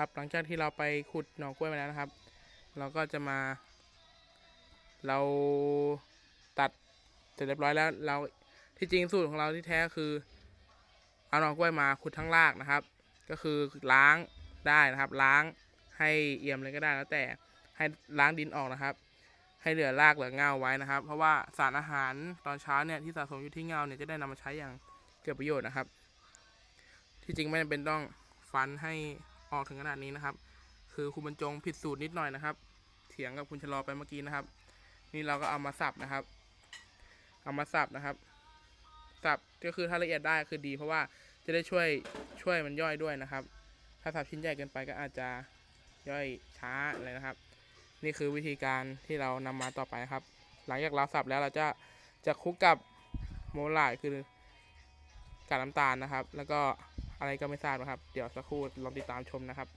ครับ หลังจากที่เราไปขุดหน่อกล้วยมาแล้วนะครับ เราก็จะมา เราตัดเสร็จเรียบร้อยแล้ว เราที่จริงสูตรของเราที่แท้คือ เอาหน่อกล้วยมาขุดทั้งรากนะครับ ก็คือล้างได้นะครับ ล้างให้เอี่ยมเลยก็ได้แล้วแต่ให้ล้างดินออกนะครับ ให้เหลือรากเหลือเงาไว้นะครับ เพราะว่าสารอาหารตอนเช้าเนี่ยที่สะสมอยู่ที่เงาเนี่ยจะได้นำมาใช้อย่างเกิดประโยชน์นะครับ ที่จริงไม่จำเป็นต้องฟันให้ ออกถึงขนาดนี้นะครับ คือคุณบรรจงผิดสูตรนิดหน่อยนะครับ เถียงกับคุณชะลอไปเมื่อกี้นะครับ นี่เราก็เอามาสับนะครับ เอามาสับนะครับสับก็คือถ้าละเอียดได้คือดี เพราะว่าจะได้ช่วยช่วยมันย่อยด้วยนะครับ ถ้าสับชิ้นใหญ่เกินไปก็อาจจะย่อยช้าเลยนะครับ นี่คือวิธีการที่เรานำมาต่อไปครับ หลังจากเราสับแล้วเราจะจะคลุกกับโมลายคือกากน้ำตาลนะครับ แล้วก็ อะไรก็ไม่ทราบนะครับ เดี๋ยวสักครู่ลองติดตามชมนะครับ